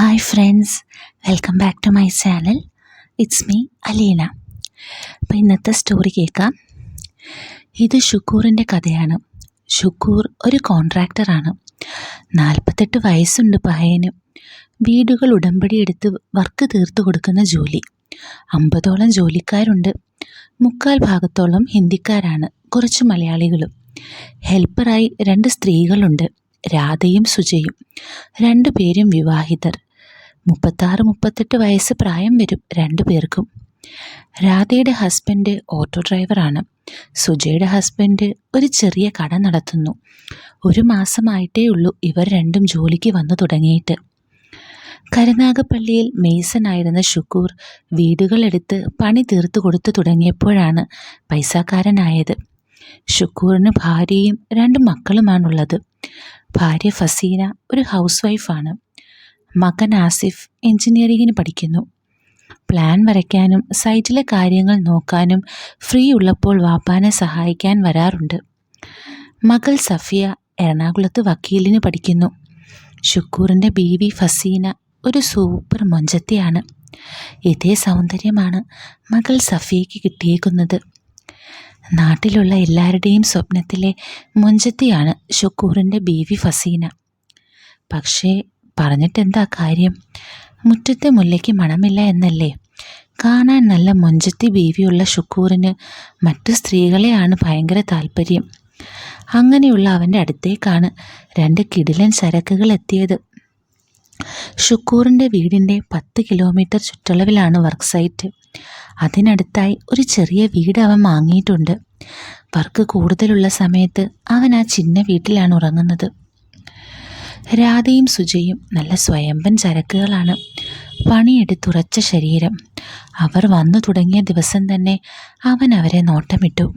Hi friends welcome back to my channel it's me Aleena അപ്പോൾ ഇന്നത്തെ story കേൾക്കാം. ഇത് ഷുക്കൂറിന്റെ കഥയാണ്. ഷുക്കൂർ ഒരു കോൺട്രാക്ടറാണ് നാൽപ്പത്തെട്ട് വയസ്സുണ്ട് പയ്യന് വീടുകൾ ഉടമ്പടി എടുത്ത് വർക്ക് തീർത്തു കൊടുക്കുന്ന ജോലി. അമ്പതോളം ജോലിക്കാരുണ്ട്. മുക്കാൽ ഭാഗത്തോളം ഹിന്ദിക്കാരാണ് കുറച്ച് മലയാളികളും. ഹെൽപ്പറായി രണ്ട് സ്ത്രീകളുണ്ട് രാധയും സുജയും. രണ്ടു പേരും വിവാഹിതർ. മുപ്പത്താറ് മുപ്പത്തെട്ട് വയസ്സ് പ്രായം വരും രണ്ടു പേർക്കും. രാധയുടെ ഹസ്ബൻഡ് ഓട്ടോ ഡ്രൈവറാണ്. സുജയുടെ ഹസ്ബൻഡ് ഒരു ചെറിയ കട നടത്തുന്നു. ഒരു മാസമായിട്ടേ ഉള്ളൂ ഇവർ രണ്ടും ജോലിക്ക് വന്നു തുടങ്ങിയിട്ട്. കരുനാഗപ്പള്ളിയിൽ മെയ്സനായിരുന്ന ഷുക്കൂർ വീടുകളെടുത്ത് പണി തീർത്തു കൊടുത്തു തുടങ്ങിയപ്പോഴാണ് പൈസക്കാരനായത്. ഷുക്കൂറിന് ഭാര്യയും രണ്ട് മക്കളുമാണുള്ളത്. ഭാര്യ ഫസീന ഒരു ഹൗസ് വൈഫാണ് മകൻ ആസിഫ് എഞ്ചിനീയറിങ്ങിന് പഠിക്കുന്നു. പ്ലാൻ വരയ്ക്കാനും സൈറ്റിലെ കാര്യങ്ങൾ നോക്കാനും ഫ്രീ ഉള്ളപ്പോൾ വാപ്പാനെ സഹായിക്കാൻ വരാറുണ്ട്. മകൾ സഫിയ എറണാകുളത്ത് വക്കീലിന് പഠിക്കുന്നു. ഷുക്കൂറിന്റെ ബീവി ഫസീന ഒരു സൂപ്പർ മൊഞ്ചത്തിയാണ്. ഇതേ സൗന്ദര്യമാണ് മകൾ സഫിയയ്ക്ക് കിട്ടിയേക്കുന്നത്. നാട്ടിലുള്ള എല്ലാവരുടെയും സ്വപ്നത്തിലെ മൊഞ്ചത്തിയാണ് ഷുക്കൂറിന്റെ ബീവി ഫസീന. പക്ഷേ പറഞ്ഞിട്ടെന്താ കാര്യം? മുറ്റത്തെ മുല്ലയ്ക്ക് മണമില്ല എന്നല്ലേ? കാണാൻ നല്ല മൊഞ്ചത്തി ബീവിയുള്ള ഷുക്കൂറിന് മറ്റു സ്ത്രീകളെയാണ് ഭയങ്കര താല്പര്യം. അങ്ങനെയുള്ള അവന്റെ അടുത്തേക്കാണ് രണ്ട് കിടിലൻ ചരക്കുകൾ എത്തിയത്. ഷുക്കൂറിന്റെ വീടിന്റെ പത്ത് കിലോമീറ്റർ ചുറ്റളവിലാണ് വർക്ക് സൈറ്റ് അതിനടുത്തായി ഒരു ചെറിയ വീട് അവൻ വാങ്ങിയിട്ടുണ്ട്. വർക്ക് കൂടുതലുള്ള സമയത്ത് അവൻ ആ ചിന്ന വീട്ടിലാണ് ഉറങ്ങുന്നത്. രാധയും സുജയും നല്ല സ്വയംഭൻ ചരക്കുകളാണ്. പണിയെടുത്തുറച്ച ശരീരം. അവർ വന്നു തുടങ്ങിയ ദിവസം തന്നെ അവൻ അവരെ നോട്ടമിട്ടു.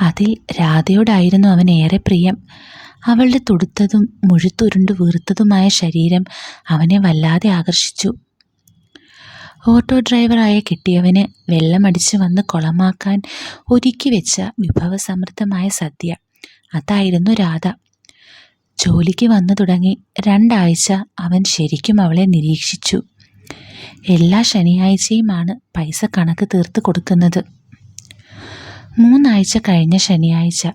അതിൽ രാധയോടായിരുന്നു അവൻ ഏറെ പ്രിയം. അവളുടെ തുടുത്തതും മുഴുത്തുരുണ്ട് വീർത്തതുമായ ശരീരം അവനെ വല്ലാതെ ആകർഷിച്ചു. ഓട്ടോ ഡ്രൈവറായ കിട്ടിയവന് വെള്ളമടിച്ച് വന്ന് കുളമാക്കാൻ ഒരുക്കി വെച്ച വിഭവസമൃദ്ധമായ സദ്യ. അതായിരുന്നു രാധ. ജോലിക്ക് വന്നു തുടങ്ങി രണ്ടാഴ്ച അവൻ ശരിക്കും അവളെ നിരീക്ഷിച്ചു. എല്ലാ ശനിയാഴ്ചയുമാണ് പൈസ കണക്ക് തീർത്ത് കൊടുക്കുന്നത്. മൂന്നാഴ്ച കഴിഞ്ഞ ശനിയാഴ്ച.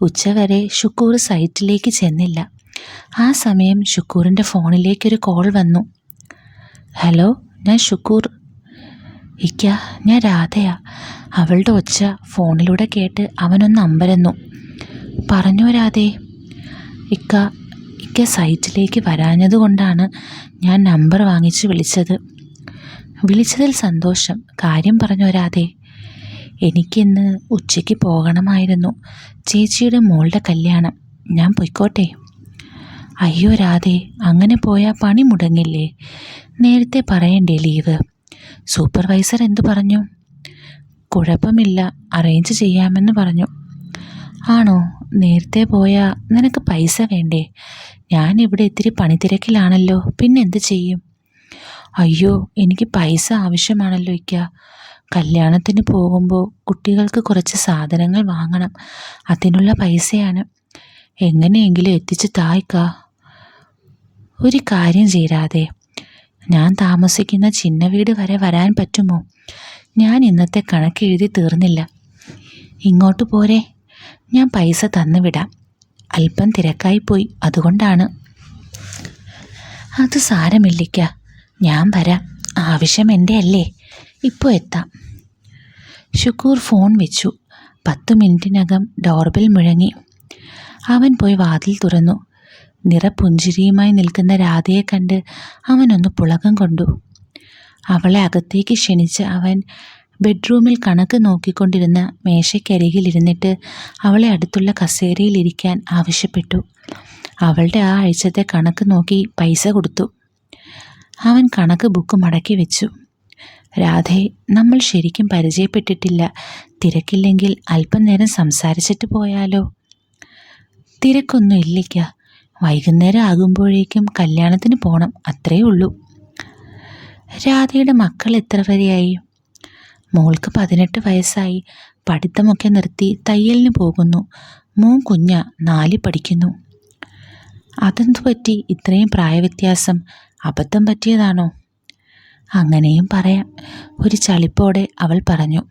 ഉച്ചവരെ ഷുക്കൂർ സൈറ്റിലേക്ക് ചെന്നില്ല. ആ സമയം ഷുക്കൂറിന്റെ ഫോണിലേക്കൊരു കോൾ വന്നു. ഹലോ ഞാൻ ഷുക്കൂർ. ഇക്ക ഞാൻ രാധയാ. അവളുടെ ഒച്ച ഫോണിലൂടെ കേട്ട് അവനൊന്ന് അമ്പരന്നു. പറഞ്ഞു രാധേ ഇക്ക ഇക്ക സൈറ്റിലേക്ക് വരാഞ്ഞത് കൊണ്ടാണ് ഞാൻ നമ്പർ വാങ്ങിച്ച് വിളിച്ചത്. വിളിച്ചതിൽ സന്തോഷം. കാര്യം പറഞ്ഞുവരാതെ എനിക്കിന്ന് ഉച്ചയ്ക്ക് പോകണമായിരുന്നു. ചേച്ചിയുടെ മോളുടെ കല്യാണം. ഞാൻ പൊയ്ക്കോട്ടെ. അയ്യോ രാധേ അങ്ങനെ പോയാൽ പണി മുടങ്ങില്ലേ? നേരത്തെ പറയണ്ടേ ലീവ്? സൂപ്പർവൈസർ എന്തു പറഞ്ഞു? കുഴപ്പമില്ല അറേഞ്ച് ചെയ്യാമെന്ന് പറഞ്ഞു. ആണോ? നേരത്തെ പോയാൽ നിനക്ക് പൈസ വേണ്ടേ? ഞാൻ ഇവിടെ ഇത്തിരി പണിത്തിരക്കിലാണല്ലോ. പിന്നെന്ത് ചെയ്യും? അയ്യോ എനിക്ക് പൈസ ആവശ്യമാണല്ലോ ഇക്ക. കല്യാണത്തിന് പോകുമ്പോൾ കുട്ടികൾക്ക് കുറച്ച് സാധനങ്ങൾ വാങ്ങണം. അതിനുള്ള പൈസയാണ്. എങ്ങനെയെങ്കിലും എത്തിച്ച് തായ്ക്ക ഒരു കാര്യം ചേരാതെ ഞാൻ താമസിക്കുന്ന ചിന്ന വീട് വരെ വരാൻ പറ്റുമോ? ഞാൻ ഇന്നത്തെ കണക്ക് എഴുതി തീർന്നില്ല. ഇങ്ങോട്ട് പോരെ. ഞാൻ പൈസ തന്നു വിടാം അല്പം തിരക്കായിപ്പോയി അതുകൊണ്ടാണ്. അത് സാരമില്ലിക്ക. ഞാൻ വരാം. ആവശ്യം എന്റെ അല്ലേ ഇപ്പോൾ എത്താം. ഷുക്കൂർ ഫോൺ വെച്ചു. പത്തു മിനിറ്റിനകം ഡോർബിൽ മുഴങ്ങി. അവൻ പോയി വാതിൽ തുറന്നു. നിറപുഞ്ചിരിയുമായി നിൽക്കുന്ന രാധയെ കണ്ട് അവനൊന്ന് പുളകം കൊണ്ടു. അവളെ അകത്തേക്ക് ക്ഷണിച്ച് അവൻ ബെഡ്റൂമിൽ കണക്ക് നോക്കിക്കൊണ്ടിരുന്ന മേശയ്ക്കരികിലിരുന്നിട്ട് അവളെ അടുത്തുള്ള കസേരയിലിരിക്കാൻ ആവശ്യപ്പെട്ടു. അവളുടെ ആ ആഴ്ചത്തെ കണക്ക് നോക്കി പൈസ കൊടുത്തു. അവൻ കണക്ക് ബുക്ക് മടക്കി വെച്ചു. രാധേ നമ്മൾ ശരിക്കും പരിചയപ്പെട്ടിട്ടില്ല. തിരക്കില്ലെങ്കിൽ അല്പം നേരം സംസാരിച്ചിട്ട് പോയാലോ? തിരക്കൊന്നും ഇല്ലിക്ക. വൈകുന്നേരം ആകുമ്പോഴേക്കും കല്യാണത്തിന് പോകണം അത്രേ ഉള്ളൂ. രാധയുടെ മക്കൾ എത്ര വരെയായി? മോൾക്ക് പതിനെട്ട് വയസ്സായി. പഠിത്തമൊക്കെ നിർത്തി തയ്യലിന് പോകുന്നു. മോൻ കുഞ്ഞ നാല് പഠിക്കുന്നു. അതെന്തു പറ്റി? ഇത്രയും പ്രായവ്യത്യാസം. അബദ്ധം പറ്റിയതാണോ? അങ്ങനെയും പറയാം. ഒരു ചളിപ്പോടെ അവൾ പറഞ്ഞു.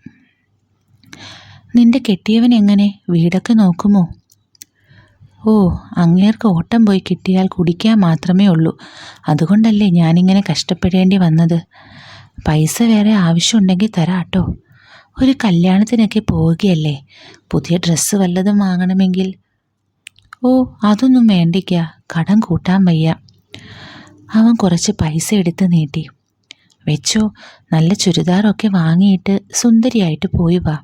നിന്റെ കെട്ടിയവൻ എങ്ങനെ? വീടൊക്കെ നോക്കുമോ? ഓ അങ്ങേർക്ക് ഓട്ടം പോയി കിട്ടിയാൽ കുടിക്കാൻ മാത്രമേ ഉള്ളൂ. അതുകൊണ്ടല്ലേ ഞാനിങ്ങനെ കഷ്ടപ്പെടേണ്ടി വന്നത്? പൈസ വേറെ ആവശ്യമുണ്ടെങ്കിൽ തരാം കേട്ടോ ഒരു കല്യാണത്തിനൊക്കെ പോവുകയല്ലേ? പുതിയ ഡ്രസ്സ് വല്ലതും വാങ്ങണമെങ്കിൽ. ഓ അതൊന്നും വേണ്ടിക്ക. കടം കൂട്ടാൻ വയ്യ. അവൻ കുറച്ച് പൈസ എടുത്ത് നീട്ടി. വെച്ചോ നല്ല ചുരിദാറൊക്കെ വാങ്ങിയിട്ട് സുന്ദരിയായിട്ട് പോയി വാ.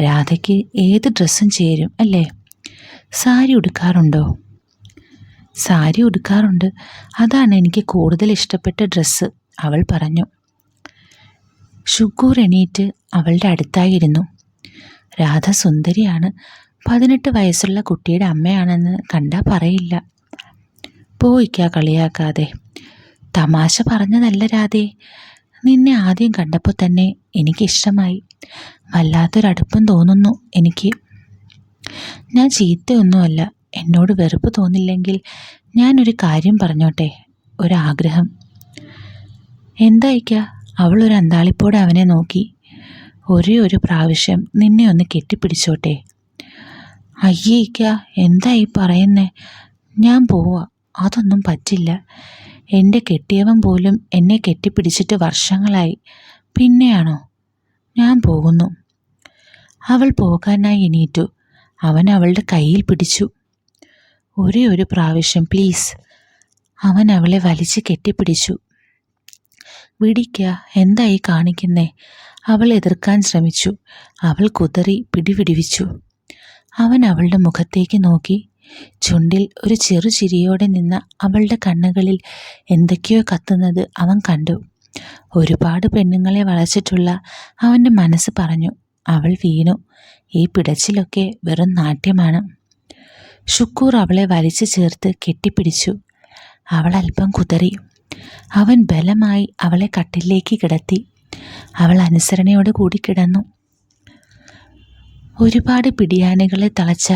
രാധയ്ക്ക് ഏത് ഡ്രസ്സും ചേരും അല്ലേ? സാരി ഉടുക്കാറുണ്ടോ? സാരി ഉടുക്കാറുണ്ട്. അതാണ് എനിക്ക് കൂടുതൽ ഇഷ്ടപ്പെട്ട ഡ്രസ്സ് അവൾ പറഞ്ഞു. ഷുഗൂർ എണീറ്റ് അവളുടെ അടുത്തായിരുന്നു. രാധ സുന്ദരിയാണ് പതിനെട്ട് വയസ്സുള്ള കുട്ടിയുടെ അമ്മയാണെന്ന് കണ്ടാ പറയില്ല. പോയിക്കാ കളിയാക്കാതെ. തമാശ പറഞ്ഞതല്ല രാധേ. നിന്നെ ആദ്യം കണ്ടപ്പോൾ തന്നെ എനിക്കിഷ്ടമായി. വല്ലാത്തൊരടുപ്പം തോന്നുന്നു എനിക്ക്. ഞാൻ ചീത്തയൊന്നുമല്ല. എന്നോട് വെറുപ്പ് തോന്നില്ലെങ്കിൽ ഞാനൊരു കാര്യം പറഞ്ഞോട്ടെ. ഒരാഗ്രഹം. എന്തായിക്ക? അവൾ ഒരു അന്താളിപ്പോടെ അവനെ നോക്കി. ഒരേ ഒരു പ്രാവശ്യം നിന്നെ ഒന്ന് കെട്ടിപ്പിടിച്ചോട്ടെ. അയ്യേക്ക എന്താ ഈ പറയുന്നേ? ഞാൻ പോവാ. അതൊന്നും പറ്റില്ല. എന്റെ കെട്ടിയവൻ പോലും എന്നെ കെട്ടിപ്പിടിച്ചിട്ട് വർഷങ്ങളായി. പിന്നെയാണോ? ഞാൻ പോകുന്നു. അവൾ പോകാനായി എണീറ്റു. അവൻ അവളുടെ കയ്യിൽ പിടിച്ചു. ഒരേ ഒരു പ്രാവശ്യം പ്ലീസ്. അവൻ അവളെ വലിച്ചു കെട്ടിപ്പിടിച്ചു. വിടിക്ക എന്തായി കാണിക്കുന്നേ? അവൾ എതിർക്കാൻ ശ്രമിച്ചു. അവൾ കുതറി പിടിപിടിവിച്ചു. അവൻ അവളുടെ മുഖത്തേക്ക് നോക്കി. ചുണ്ടിൽ ഒരു ചെറു ചിരിയോടെ നിന്ന അവളുടെ കണ്ണുകളിൽ എന്തൊക്കെയോ കത്തുന്നത് അവൻ കണ്ടു. ഒരുപാട് പെണ്ണുങ്ങളെ വളച്ചിട്ടുള്ള അവന്റെ മനസ്സ് പറഞ്ഞു. അവൾ വീണു. ഈ പിടച്ചിലൊക്കെ വെറും നാട്യമാണ്. ഷുക്കൂർ അവളെ വലിച്ചു ചേർത്ത് കെട്ടിപ്പിടിച്ചു. അവൾ അല്പം കുതറി. അവൻ ബലമായി അവളെ കട്ടിലേക്ക് കിടത്തി. അവൾ അനുസരണയോടെ കൂടി കിടന്നു. ഒരുപാട് പിടിയാനകളെ തളച്ച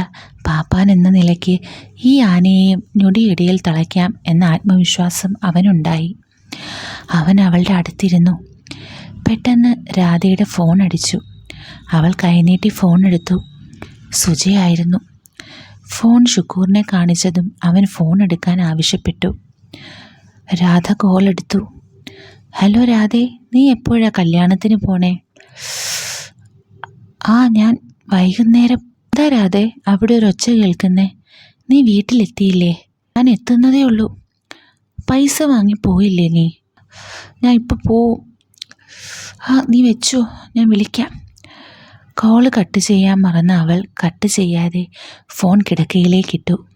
പാപ്പാൻ എന്ന നിലയ്ക്ക് ഈ ആനയെയും ഞൊടിയിടയിൽ തളയ്ക്കാം എന്ന ആത്മവിശ്വാസം അവനുണ്ടായി. അവൻ അവളുടെ അടുത്തിരുന്നു. പെട്ടെന്ന് രാധയുടെ ഫോൺ അടിച്ചു. അവൾ കൈനീട്ടി ഫോൺ എടുത്തു. സുജയായിരുന്നു. ഫോൺ ഷുക്കൂറിനെ കാണിച്ചതും അവൻ ഫോൺ എടുക്കാൻ ആവശ്യപ്പെട്ടു. രാധ കോൾ എടുത്തു. ഹലോ രാധേ നീ എപ്പോഴാ കല്യാണത്തിന് പോണേ? ആ ഞാൻ വൈകുന്നേരം. എന്താ രാധേ അവിടെ ഒരു ഒച്ച കേൾക്കുന്നേ. നീ വീട്ടിലെത്തിയില്ലേ? ഞാൻ എത്തുന്നതേ ഉള്ളൂ. പൈസ വാങ്ങി പോയില്ലേ നീ? ഞാൻ ഇപ്പോൾ പോവും. ആ നീ വെച്ചോ ഞാൻ വിളിക്കാം. കോൾ കട്ട് ചെയ്യാൻ മറന്ന അവൾ കട്ട് ചെയ്യാതെ ഫോൺ കിടക്കയിലേക്കിട്ടു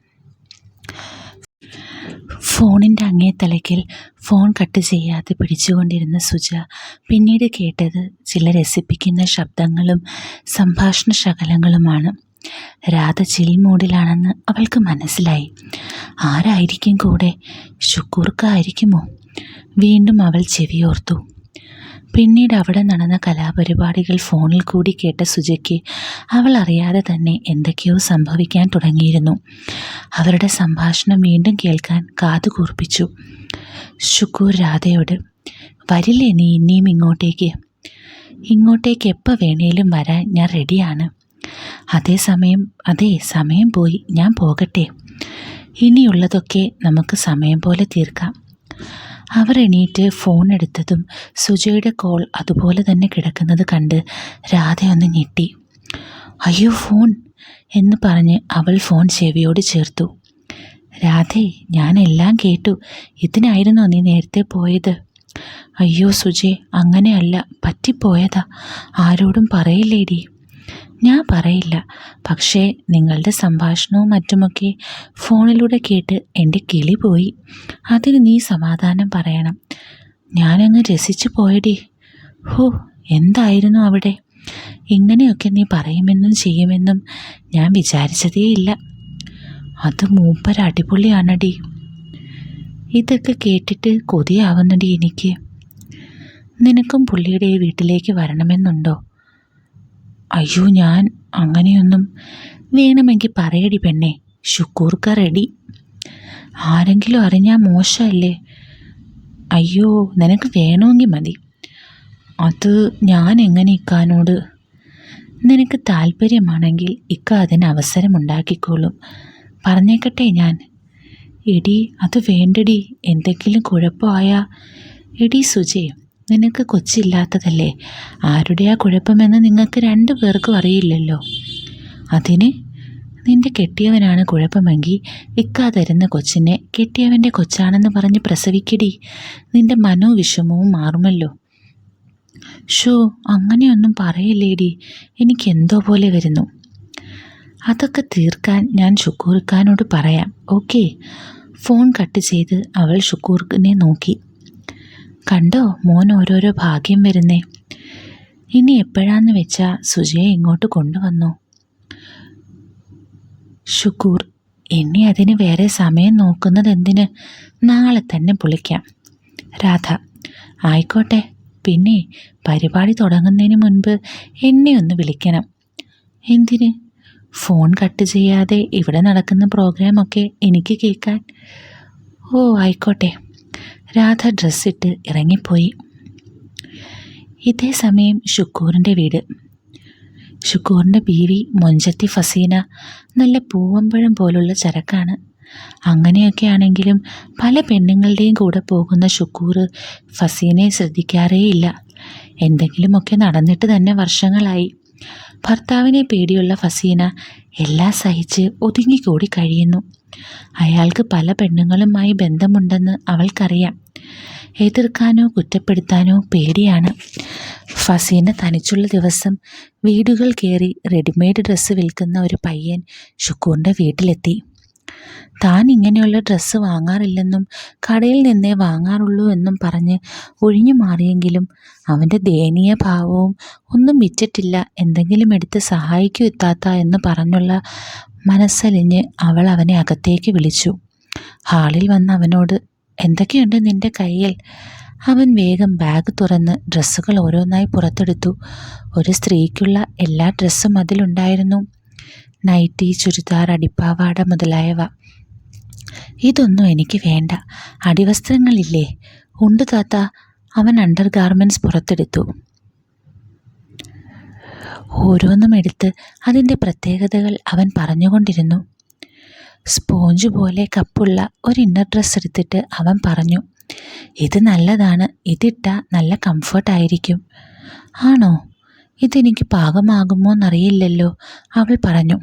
ഫോണിന്റെ അങ്ങേ തലയ്ക്കൽ ഫോൺ കട്ട് ചെയ്യാതെ പിടിച്ചുകൊണ്ടിരുന്ന സുജ പിന്നീട് കേട്ടത് ചില രസിപ്പിക്കുന്ന ശബ്ദങ്ങളും സംഭാഷണ ശകലങ്ങളുമാണ്. രാധ ചിൽ മൂഡിലാണെന്ന് അവൾക്ക് മനസ്സിലായി. ആരായിരിക്കും കൂടെ? ഷുക്കൂർക്കായിരിക്കുമോ വീണ്ടും അവൾ ചെവിയോർത്തു പിന്നീട് അവിടെ നടന്ന കലാപരിപാടികൾ ഫോണിൽ കൂടി കേട്ട സുജയ്ക്ക് അവൾ അറിയാതെ തന്നെ എന്തൊക്കെയോ സംഭവിക്കാൻ തുടങ്ങിയിരുന്നു. അവരുടെ സംഭാഷണം വീണ്ടും കേൾക്കാൻ കാതു കൂർപ്പിച്ചു. ശുക്കൂർ രാധയോട് വരില്ലേ നീ ഇനിയും ഇങ്ങോട്ടേക്ക്? ഇങ്ങോട്ടേക്ക് എപ്പോൾ വേണേലും വരാൻ ഞാൻ റെഡിയാണ്. അതേ സമയം അതേ സമയം പോയി ഞാൻ പോകട്ടെ. ഇനിയുള്ളതൊക്കെ നമുക്ക് സമയം പോലെ തീർക്കാം. അവർ എണീറ്റ് ഫോൺ എടുത്തതും സുജയുടെ കോൾ അതുപോലെ തന്നെ കിടക്കുന്നത് കണ്ട് രാധ ഒന്ന് ഞെട്ടി. അയ്യോ ഫോൺ എന്ന് പറഞ്ഞ് അവൾ ഫോൺ ചെവിയോട് ചേർത്തു. രാധേ ഞാൻ എല്ലാം കേട്ടു. ഇതിനായിരുന്നോ നീ നേരത്തെ പോയത്? അയ്യോ സുജയ് അങ്ങനെയല്ല. പറ്റിപ്പോയതാ. ആരോടും പറയില്ലേടി. ഞാൻ പറയില്ല. പക്ഷേ നിങ്ങളുടെ സംഭാഷണവും മറ്റുമൊക്കെ ഫോണിലൂടെ കേട്ട് എന്റെ കിളി പോയി. അതിന് നീ സമാധാനം പറയണം. ഞാനങ്ങ് രസിച്ചു പോയടി. ഹോ എന്തായിരുന്നു അവിടെ? ഇങ്ങനെയൊക്കെ നീ പറയുമെന്നും ചെയ്യുമെന്നും ഞാൻ വിചാരിച്ചതേയില്ല. അത് മൂപ്പര അടിപൊളിയാണടി. ഇതൊക്കെ കേട്ടിട്ട് കൊതിയാവുന്നടി എനിക്ക്. നിനക്കും പുള്ളിയുടെ വീട്ടിലേക്ക് വരണമെന്നുണ്ടോ? അയ്യോ ഞാൻ അങ്ങനെയൊന്നും വേണമെങ്കിൽ പറയടി പെണ്ണെ. ഷുക്കൂർക്ക റെഡി. ആരെങ്കിലും അറിഞ്ഞാൽ മോശമല്ലേ? അയ്യോ നിനക്ക് വേണമെങ്കിൽ മതി. അത് ഞാൻ എങ്ങനെ ഇക്കാനോട്? നിനക്ക് താല്പര്യമാണെങ്കിൽ ഇക്ക അതിന് അവസരമുണ്ടാക്കിക്കോളും പറഞ്ഞേക്കട്ടെ ഞാൻ. എടി അത് വേണ്ടടി. എന്തെങ്കിലും കുഴപ്പമായാ. എടി സുജേ നിനക്ക് കൊച്ചില്ലാത്തതല്ലേ? ആരുടെയാ കുഴപ്പമെന്ന് നിങ്ങൾക്ക് രണ്ടു പേർക്കും അറിയില്ലല്ലോ. അതിന് നിന്റെ കെട്ടിയവനാണ് കുഴപ്പമെങ്കിൽ ഇക്കാ തരുന്ന കൊച്ചിനെ കെട്ടിയവന്റെ കൊച്ചാണെന്ന് പറഞ്ഞ് പ്രസവിക്കടി. നിന്റെ മനോവിഷമവും മാറുമല്ലോ. ഷോ അങ്ങനെയൊന്നും പറയില്ലേടി. എനിക്ക് എന്തോ പോലെ വരുന്നു. അതൊക്കെ തീർക്കാൻ ഞാൻ ഷുക്കൂർഖാനോട് പറയാം. ഓക്കെ. ഫോൺ കട്ട് ചെയ്ത് അവൾ ഷുക്കൂർഖിനെ നോക്കി. കണ്ടോ? മോൻ ഓരോരോ ഭാഗ്യം വരുന്നേ. ഇനി എപ്പോഴാന്ന് വെച്ചാൽ സുജയെ ഇങ്ങോട്ട് കൊണ്ടുവന്നു. ഷുക്കൂർ ഇനി അതിന് വേറെ സമയം നോക്കുന്നത് എന്തിന്? നാളെ തന്നെ പൊളിക്കാം. രാധ ആയിക്കോട്ടെ. പിന്നെ പരിപാടി തുടങ്ങുന്നതിന് മുൻപ് എന്നെ ഒന്ന് വിളിക്കണം. എന്തിന്? ഫോൺ കട്ട് ചെയ്യാതെ ഇവിടെ നടക്കുന്ന പ്രോഗ്രാമൊക്കെ എനിക്ക് കേൾക്കാൻ. ഓ ആയിക്കോട്ടെ. രാധ ഡ്രസ്സിട്ട് ഇറങ്ങിപ്പോയി. ഇതേ സമയം ഷുക്കൂറിന്റെ വീട്. ഷുക്കൂറിന്റെ ബീവി മൊഞ്ചത്തി ഫസീന നല്ല പൂവമ്പഴം പോലുള്ള ചരക്കാണ്. അങ്ങനെയൊക്കെ ആണെങ്കിലും പല പെണ്ണുങ്ങളുടെയും കൂടെ പോകുന്ന ഷുക്കൂർ ഫസീനയെ ശ്രദ്ധിക്കാറേയില്ല. എന്തെങ്കിലുമൊക്കെ നടന്നിട്ട് തന്നെ വർഷങ്ങളായി. ഭർത്താവിനെ പേടിയുള്ള ഫസീന എല്ലാം സഹിച്ച് ഒതുങ്ങിക്കൂടി കഴിയുന്നു. അയാൾക്ക് പല പെണ്ണുങ്ങളുമായി ബന്ധമുണ്ടെന്ന് അവൾക്കറിയാം. എതിർക്കാനോ കുറ്റപ്പെടുത്താനോ പേടിയാണ്. ഫസീന തനിച്ചുള്ള ദിവസം വീടുകൾ കയറി റെഡിമെയ്ഡ് ഡ്രസ്സ് വിൽക്കുന്ന ഒരു പയ്യൻ ഷുക്കൂറിന്റെ വീട്ടിലെത്തി. താൻ ഇങ്ങനെയുള്ള ഡ്രസ്സ് വാങ്ങാറില്ലെന്നും കടയിൽ നിന്നേ വാങ്ങാറുള്ളൂ എന്നും പറഞ്ഞ് ഒഴിഞ്ഞു മാറിയെങ്കിലും അവന്റെ ദയനീയ ഭാവവും ഒന്നും വിറ്റിട്ടില്ല. എന്തെങ്കിലും എടുത്ത് സഹായിക്കൂ എത്താത്ത എന്ന് പറഞ്ഞുള്ള മനസ്സലിഞ്ഞ് അവൾ അവനെ അകത്തേക്ക് വിളിച്ചു. ഹാളിൽ വന്ന അവനോട് എന്തൊക്കെയുണ്ട് നിന്റെ കയ്യിൽ? അവൻ വേഗം ബാഗ് തുറന്ന് ഡ്രസ്സുകൾ ഓരോന്നായി പുറത്തെടുത്തു. ഒരു സ്ത്രീക്കുള്ള എല്ലാ ഡ്രസ്സും അതിലുണ്ടായിരുന്നു. നൈറ്റി ചുരിദാർ അടിപ്പാവാട മുതലായവ. ഇതൊന്നും എനിക്ക് വേണ്ട. അടിവസ്ത്രങ്ങളില്ലേ. ഉണ്ട് താത്ത. അവൻ അണ്ടർ ഗാർമെന്റ്സ് പുറത്തെടുത്തു. ഓരോന്നും എടുത്ത് അതിന്റെ പ്രത്യേകതകൾ അവൻ പറഞ്ഞുകൊണ്ടിരുന്നു. സ്പോഞ്ച് പോലെ കപ്പുള്ള ഒരു ഇന്നർ ഡ്രസ്സ് എടുത്തിട്ട് അവൻ പറഞ്ഞു ഇത് നല്ലതാണ് ഇതിട്ട നല്ല കംഫർട്ടായിരിക്കും ആണോ? ഇതെനിക്ക് പാകമാകുമോ എന്നറിയില്ലല്ലോ അവൾ പറഞ്ഞു.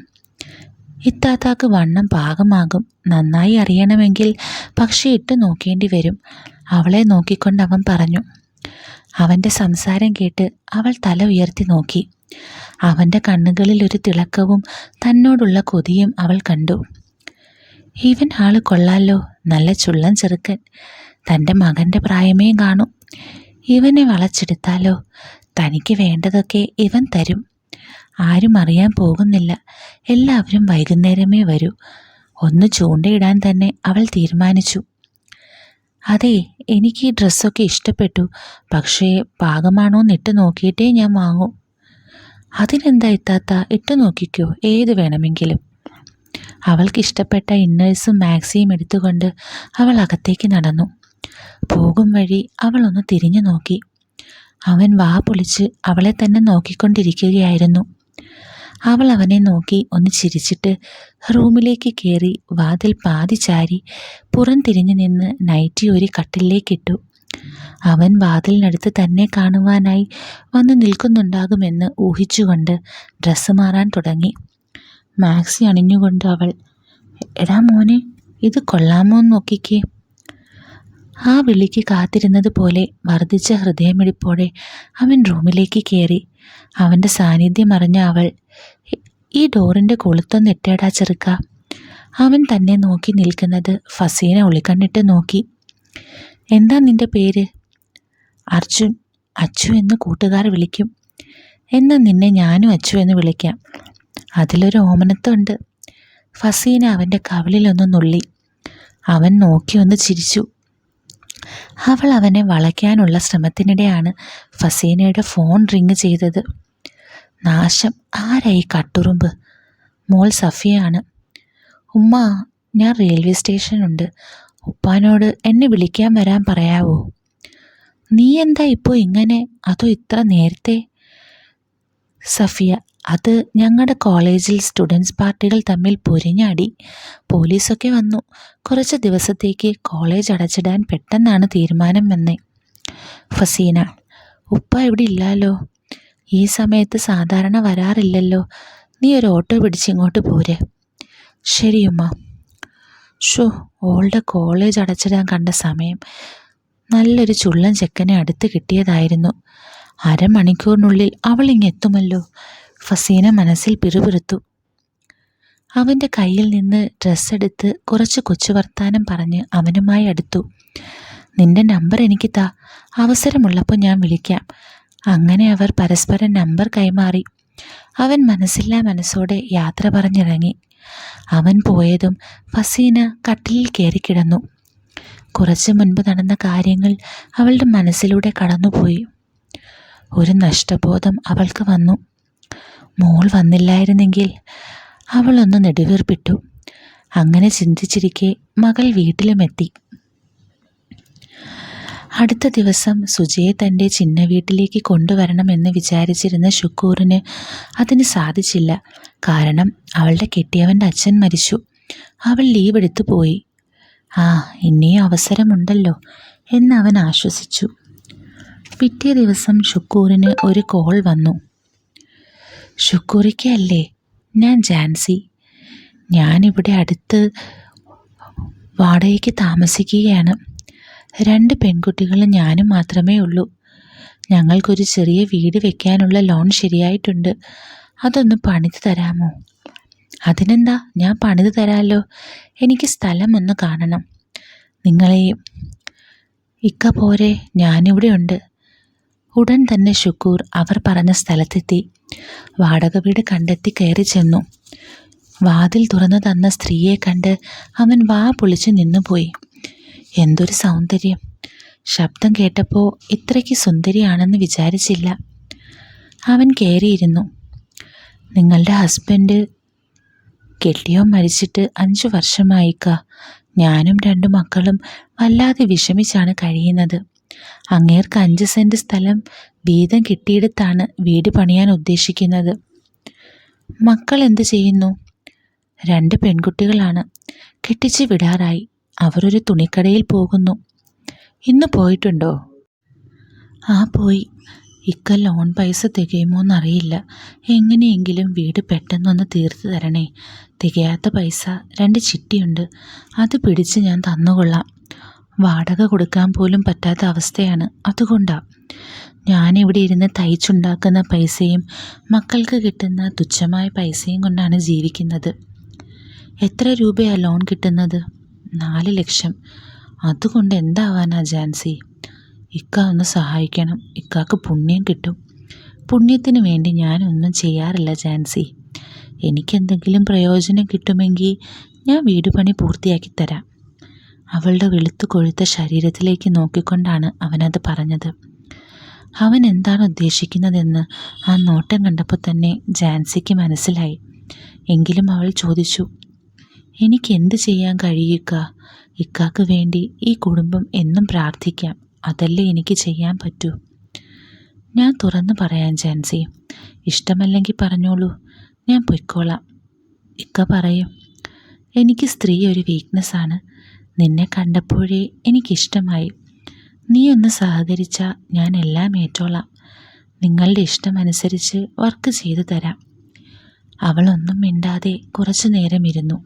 ഇത്താത്താക്ക് വണ്ണം പാകമാകും നന്നായി അറിയണമെങ്കിൽ പക്ഷേ ഇട്ട് നോക്കേണ്ടി വരും അവളെ നോക്കിക്കൊണ്ട് അവൻ പറഞ്ഞു. അവന്റെ സംസാരം കേട്ട് അവൾ തല ഉയർത്തി നോക്കി. അവന്റെ കണ്ണുകളിൽ ഒരു തിളക്കവും തന്നോടുള്ള കൊതിയും അവൾ കണ്ടു. ഇവൻ ആൾ കൊള്ളാലോ നല്ല ചുള്ളൻ ചെറുക്കൻ. തന്റെ മകന്റെ പ്രായമേ കാണും. ഇവനെ വളച്ചെടുത്താലോ തനിക്ക് വേണ്ടതൊക്കെ ഇവൻ തരും. ആരും അറിയാൻ പോകുന്നില്ല. എല്ലാവരും വൈകുന്നേരമേ വരൂ. ഒന്ന് ചൂണ്ടയിടാൻ തന്നെ അവൾ തീരുമാനിച്ചു. അതെ എനിക്ക് ഈ ഡ്രസ്സൊക്കെ ഇഷ്ടപ്പെട്ടു. പക്ഷേ പാകമാണോ ഇട്ട് നോക്കിയിട്ടേ ഞാൻ വാങ്ങൂ. അതിനെന്താ എത്താത്ത ഇട്ട് നോക്കിക്കോ. ഏത് വേണമെങ്കിലും. അവൾക്ക് ഇഷ്ടപ്പെട്ട ഇന്നേഴ്സും മാക്സിയും എടുത്തുകൊണ്ട് അവൾ അകത്തേക്ക് നടന്നു. പോകും വഴി അവൾ ഒന്ന് തിരിഞ്ഞു നോക്കി. അവൻ വാ പൊളിച്ച് അവളെ തന്നെ നോക്കിക്കൊണ്ടിരിക്കുകയായിരുന്നു. അവൾ അവനെ നോക്കി ഒന്ന് ചിരിച്ചിട്ട് റൂമിലേക്ക് കയറി വാതിൽ പാതി ചാരി പുറം തിരിഞ്ഞു നിന്ന് നൈറ്റി ഒരു കട്ടിലേക്കിട്ടു. അവൻ വാതിലിനടുത്ത് തന്നെ കാണുവാനായി വന്ന് നിൽക്കുന്നുണ്ടാകുമെന്ന് ഊഹിച്ചുകൊണ്ട് ഡ്രസ്സ് മാറാൻ തുടങ്ങി. മാക്സി അണിഞ്ഞുകൊണ്ട് അവൾ എടാ മോനെ ഇത് കൊള്ളാമോ എന്ന് നോക്കിക്കേ. ആ വിളിക്ക് കാത്തിരുന്നത് പോലെ വർദ്ധിച്ച ഹൃദയമിടിപ്പോടെ അവൻ റൂമിലേക്ക് കയറി അവന്റെ സാന്നിധ്യം അറിഞ്ഞ അവൾ ഈ ഡോറിന്റെ കൊളുത്തം ഇട്ടേടാ ചെറുക്ക. അവൻ തന്നെ നോക്കി നിൽക്കുന്നത് ഫസീനെ ഒളിക്കണ്ണിട്ട് നോക്കി. എന്താ നിന്റെ പേര്? അർജുൻ അച്ചു എന്ന് കൂട്ടുകാർ വിളിക്കും. എന്നാൽ നിന്നെ ഞാനും അച്ചു എന്ന് വിളിക്കാം. അതിലൊരു ഓമനത്തുണ്ട്. ഫസീന അവന്റെ കവിളിലൊന്ന് നുള്ളി. അവൻ നോക്കി ഒന്ന് ചിരിച്ചു. അവൾ അവനെ വളയ്ക്കാനുള്ള ശ്രമത്തിനിടെയാണ് ഫസീനയുടെ ഫോൺ റിങ് ചെയ്തത്. നാശം ആരായി കട്ടുറുമ്പ്? മോൾ സഫിയാണ്. ഉമ്മ ഞാൻ റെയിൽവേ സ്റ്റേഷനുണ്ട്. ഉപ്പാനോട് എന്നെ വിളിക്കാൻ വരാൻ പറയാവോ? നീ എന്താ ഇപ്പോൾ ഇങ്ങനെ? അതോ ഇത്ര നേരത്തെ? സഫിയ അത് ഞങ്ങളുടെ കോളേജിൽ സ്റ്റുഡൻസ് പാർട്ടികൾ തമ്മിൽ പൊരിഞ്ഞാടി പോലീസൊക്കെ വന്നു. കുറച്ച് ദിവസത്തേക്ക് കോളേജ് അടച്ചിടാൻ പെട്ടെന്നാണ് തീരുമാനം വന്നേ ഫസീന ഉപ്പ ഇവിടെ ഇല്ലല്ലോ ഈ സമയത്ത് സാധാരണ വരാറില്ലല്ലോ. നീ ഒരു ഓട്ടോ പിടിച്ച് ഇങ്ങോട്ട് പോരെ. ശരിയുമ്മ ഷോ ഓളുടെ കോളേജ് അടച്ചിടാൻ കണ്ട സമയം നല്ലൊരു ചുള്ളൻ ചെക്കനെ അടുത്ത് കിട്ടിയതായിരുന്നു. അരമണിക്കൂറിനുള്ളിൽ അവൾ ഇങ്ങെത്തുമല്ലോ ഫസീന മനസ്സിൽ പിറുപിറുത്തു. അവന്റെ കയ്യിൽ നിന്ന് ഡ്രസ്സ് എടുത്ത് കുറച്ച് കൊച്ചു വർത്താനം പറഞ്ഞ് അവനുമായി അടുത്തു. നിന്റെ നമ്പർ എനിക്ക് താ. അവസരമുള്ളപ്പോൾ ഞാൻ വിളിക്കാം. അങ്ങനെ അവർ പരസ്പരം നമ്പർ കൈമാറി. അവൻ മനസ്സില്ലാ മനസ്സോടെ യാത്ര പറഞ്ഞിറങ്ങി. അവൻ പോയതും ഫസീന കട്ടിലിൽ കയറി കിടന്നു. കുറച്ച് മുൻപ് നടന്ന കാര്യങ്ങൾ അവളുടെ മനസ്സിലൂടെ കടന്നുപോയി. ഒരു നഷ്ടബോധം അവൾക്ക് വന്നു. മോൾ വന്നില്ലായിരുന്നെങ്കിൽ അവളൊന്ന് നെടുവീർപ്പിട്ടു. അങ്ങനെ ചിന്തിച്ചിരിക്കെ മകൾ വീട്ടിലുമെത്തി. അടുത്ത ദിവസം സുജയെ തന്റെ ചിന്ന വീട്ടിലേക്ക് കൊണ്ടുവരണമെന്ന് വിചാരിച്ചിരുന്ന ഷുക്കൂറിന് അതിന് സാധിച്ചില്ല. കാരണം അവളുടെ കെട്ടിയവന്റെ അച്ഛൻ മരിച്ചു. അവൾ ലീവ് എടുത്തു പോയി. ആ ഇനിയും അവസരമുണ്ടല്ലോ എന്ന് അവൻ ആശ്വസിച്ചു. പിറ്റേ ദിവസം ഷുക്കൂറിന് ഒരു കോൾ വന്നു. ഷുക്കൂറിക്കല്ലേ ഞാൻ ജാൻസി. ഞാനിവിടെ അടുത്ത് വാടകയ്ക്ക് താമസിക്കുകയാണ്. രണ്ട് പെൺകുട്ടികളും ഞാനും മാത്രമേ ഉള്ളൂ. ഞങ്ങൾക്കൊരു ചെറിയ വീട് വെക്കാനുള്ള ലോൺ ശരിയായിട്ടുണ്ട്. അതൊന്ന് പണിത് തരാമോ? അതിനെന്താ? ഞാൻ പണിത് തരാമല്ലോ എനിക്ക് സ്ഥലം ഒന്ന് കാണണം. നിങ്ങളെയും ഇക്ക പോരെ ഞാനിവിടെ ഉണ്ട് ഉടൻ തന്നെ ഷുക്കൂർ അവർ പറഞ്ഞ സ്ഥലത്തെത്തി. വാടക വീട് കണ്ടെത്തി കയറി ചെന്നു. വാതിൽ തുറന്നു തന്ന സ്ത്രീയെ കണ്ട് അവൻ വാ പൊളിച്ചു നിന്നുപോയി. എന്തൊരു സൗന്ദര്യം. ശബ്ദം കേട്ടപ്പോൾ ഇത്രയ്ക്ക് സുന്ദരിയാണെന്ന് വിചാരിച്ചില്ല. അവൻ കയറിയിരുന്നു. നിങ്ങളുടെ ഹസ്ബൻഡ് കെട്ടിയോ മരിച്ചിട്ട് അഞ്ചു വർഷമായിക്ക. ഞാനും രണ്ടു മക്കളും വല്ലാതെ വിഷമിച്ചാണ് കഴിയുന്നത്. അങ്ങേർക്ക് അഞ്ച് സെന്റ് സ്ഥലം വീതം കിട്ടിയിടത്താണ് വീട് പണിയാൻ ഉദ്ദേശിക്കുന്നത്. മക്കൾ എന്ത് ചെയ്യുന്നു? രണ്ട് പെൺകുട്ടികളാണ്. കെട്ടിച്ച് വിടാറായി. അവരൊരു തുണിക്കടയിൽ പോകുന്നു. ഇന്ന് പോയിട്ടുണ്ടോ? ആ പോയി. ഇക്ക ലോൺ പൈസ തികയുമോ എന്നറിയില്ല. എങ്ങനെയെങ്കിലും വീട് പെട്ടെന്നൊന്ന് തീർത്തു തരണേ. തികയാത്ത പൈസ രണ്ട് ചിട്ടിയുണ്ട്. അത് പിടിച്ച് ഞാൻ തന്നുകൊള്ളാം. വാടക കൊടുക്കാൻ പോലും പറ്റാത്ത അവസ്ഥയാണ്. അതുകൊണ്ടാ. ഞാനിവിടെ ഇരുന്ന് തയ്ച്ചുണ്ടാക്കുന്ന പൈസയും മക്കൾക്ക് കിട്ടുന്ന തുച്ഛമായ പൈസയും കൊണ്ടാണ് ജീവിക്കുന്നത്. എത്ര രൂപയാണ് ലോൺ കിട്ടുന്നത്? നാല് ലക്ഷം. അതുകൊണ്ട് എന്താവാനാ ജാൻസി? ഇക്ക ഒന്ന് സഹായിക്കണം. ഇക്കാക്ക് പുണ്യം കിട്ടും. പുണ്യത്തിന് വേണ്ടി ഞാനൊന്നും ചെയ്യാറില്ല ജാൻസി. എനിക്കെന്തെങ്കിലും പ്രയോജനം കിട്ടുമെങ്കിൽ ഞാൻ വീട് പണി പൂർത്തിയാക്കി തരാം. അവളുടെ വെളുത്തു കൊഴുത്ത ശരീരത്തിലേക്ക് നോക്കിക്കൊണ്ടാണ് അവനത് പറഞ്ഞത്. അവൻ എന്താണ് ഉദ്ദേശിക്കുന്നതെന്ന് ആ നോട്ടം കണ്ടപ്പോൾ തന്നെ ജാൻസിക്ക് മനസ്സിലായി. എങ്കിലും അവൾ ചോദിച്ചു എനിക്ക് എന്ത് ചെയ്യാൻ കഴിയുക? ഇക്കാക്ക് വേണ്ടി ഈ കുടുംബം എന്നും പ്രാർത്ഥിക്കാം. അതല്ലേ എനിക്ക് ചെയ്യാൻ പറ്റൂ? ഞാൻ തുറന്നു പറയാൻ ജാൻസി. ഇഷ്ടമല്ലെങ്കിൽ പറഞ്ഞോളൂ. ഞാൻ പൊയ്ക്കോളാം. ഇക്ക പറയും എനിക്ക് സ്ത്രീ ഒരു വീക്ക്നെസ്സാണ് നിന്നെ കണ്ടപ്പോഴേ എനിക്കിഷ്ടമായി. നീ ഒന്ന് സഹകരിച്ചാൽ ഞാൻ എല്ലാം ഏറ്റോളാം. നിങ്ങളുടെ ഇഷ്ടമനുസരിച്ച് വർക്ക് ചെയ്തു തരാം. അവളൊന്നും മിണ്ടാതെ കുറച്ചു നേരം ഇരുന്നു.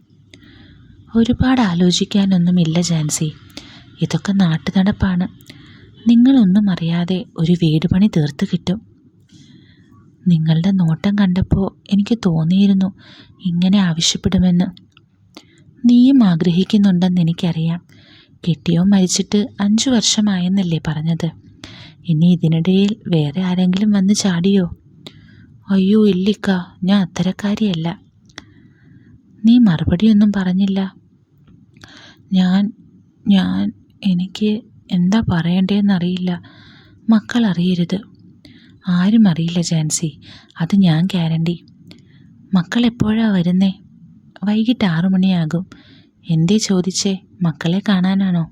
ഒരുപാട് ആലോചിക്കാനൊന്നുമില്ല ജാൻസി. ഇതൊക്കെ നാട്ടു നടപ്പാണ് നിങ്ങളൊന്നും അറിയാതെ ഒരു വീട് പണി തീർത്ത് കിട്ടും. നിങ്ങളുടെ നോട്ടം കണ്ടപ്പോൾ എനിക്ക് തോന്നിയിരുന്നു ഇങ്ങനെ ആവശ്യപ്പെടുമെന്ന്. നീയും ആഗ്രഹിക്കുന്നുണ്ടെന്ന് എനിക്കറിയാം. കെട്ടിയോ മരിച്ചിട്ട് അഞ്ചു വർഷമായെന്നല്ലേ പറഞ്ഞത്. ഇനി ഇതിനിടയിൽ വേറെ ആരെങ്കിലും വന്ന് ചാടിയോ? അയ്യോ ഇല്ലിക്ക ഞാൻ അത്തരക്കാരിയല്ല. നീ മറുപടിയൊന്നും പറഞ്ഞില്ല. ഞാൻ ഞാൻ എനിക്ക് എന്താ പറയണ്ടേന്നറിയില്ല. മക്കൾ അറിയരുത്. ആരും അറിയില്ല ജാൻസി അത് ഞാൻ ഗ്യാരണ്ടി. മക്കൾ എപ്പോഴാണ് വരുന്നേ? വൈകിട്ട് ആറു മണിയാകും. എന്തേ ചോദിച്ചേ? മക്കളെ കാണാനാണോ?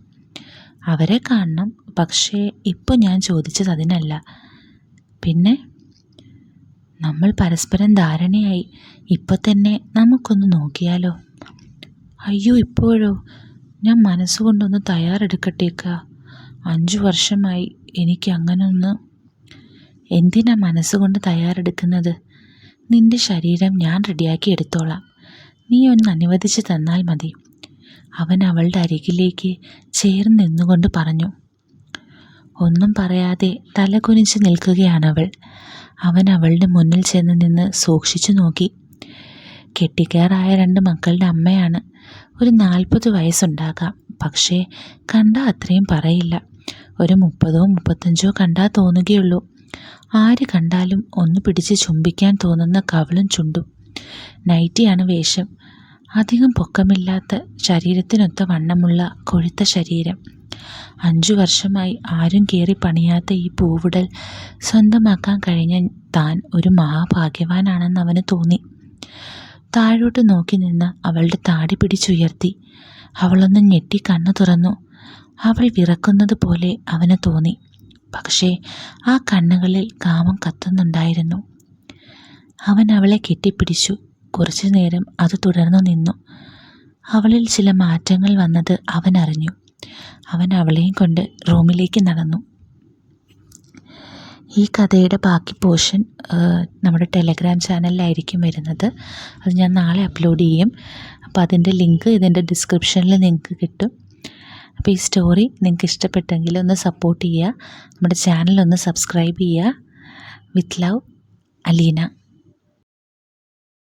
അവരെ കാണണം പക്ഷേ ഇപ്പോൾ ഞാൻ ചോദിച്ചത് അതിനല്ല. പിന്നെ? നമ്മൾ പരസ്പരം ധാരണയായി. ഇപ്പോൾ തന്നെ നമുക്കൊന്ന് നോക്കിയാലോ? അയ്യോ ഇപ്പോഴോ? ഞാൻ മനസ്സുകൊണ്ടൊന്ന് തയ്യാറെടുക്കട്ടേക്ക. അഞ്ചു വർഷമായി എനിക്ക് അങ്ങനെ ഒന്ന് എന്തിനാ മനസ്സുകൊണ്ട് തയ്യാറെടുക്കുന്നത്? നിന്റെ ശരീരം ഞാൻ റെഡിയാക്കി എടുത്തോളാം. നീ ഒന്ന് അനുവദിച്ച് തന്നാൽ മതി. അവൻ അവളുടെ അരികിലേക്ക് ചേർന്ന് നിന്നുകൊണ്ട് പറഞ്ഞു ഒന്നും പറയാതെ തലകുനിച്ച് നിൽക്കുകയാണവൾ. അവൻ അവളുടെ മുന്നിൽ ചെന്ന് നിന്ന് സൂക്ഷിച്ചു നോക്കി. കെട്ടിക്കാറായ രണ്ട് മക്കളുടെ അമ്മയാണ്. ഒരു നാൽപ്പത് വയസ്സുണ്ടാകാം. പക്ഷേ കണ്ട അത്രയും പറയില്ല. ഒരു മുപ്പതോ മുപ്പത്തഞ്ചോ കണ്ടാൽ തോന്നുകയുള്ളൂ. ആര് കണ്ടാലും ഒന്ന് പിടിച്ച് ചുംബിക്കാൻ തോന്നുന്ന കവളും ചുണ്ടും. നൈറ്റിയാണ് വേഷം. അധികം പൊക്കമില്ലാത്ത ശരീരത്തിനൊത്ത വണ്ണമുള്ള കൊഴുത്ത ശരീരം. അഞ്ചു വർഷമായി ആരും കയറി പണിയാത്ത ഈ പൂവിടൽ സ്വന്തമാക്കാൻ കഴിഞ്ഞ താൻ ഒരു മഹാഭാഗ്യവാനാണെന്ന് അവന് തോന്നി. താഴോട്ട് നോക്കി നിന്ന് അവളുടെ താടി പിടിച്ചുയർത്തി അവളൊന്ന് ഞെട്ടി കണ്ണു തുറന്നു. അവൾ വിറക്കുന്നത് പോലെ അവന് തോന്നി. പക്ഷേ ആ കണ്ണുകളിൽ കാമം കത്തുന്നുണ്ടായിരുന്നു. അവൻ അവളെ കെട്ടിപ്പിടിച്ചു. കുറച്ചു നേരം അത് തുടർന്നു നിന്നു. അവളിൽ ചില മാറ്റങ്ങൾ വന്നത് അവൻ അറിഞ്ഞു. അവൻ അവളെയും കൊണ്ട് റൂമിലേക്ക് നടന്നു. ഈ കഥയുടെ ബാക്കി പോർഷൻ നമ്മുടെ ടെലഗ്രാം ചാനലിലായിരിക്കും വരുന്നത്. അത് ഞാൻ നാളെ അപ്ലോഡ് ചെയ്യും. അപ്പോൾ അതിന്റെ ലിങ്ക് ഇതിന്റെ ഡിസ്ക്രിപ്ഷനിൽ നിങ്ങൾക്ക് കിട്ടും. അപ്പോൾ ഈ സ്റ്റോറി നിങ്ങൾക്ക് ഇഷ്ടപ്പെട്ടെങ്കിൽ ഒന്ന് സപ്പോർട്ട് ചെയ്യുക. നമ്മുടെ ചാനൽ ഒന്ന് സബ്സ്ക്രൈബ് ചെയ്യുക. With love Aleena.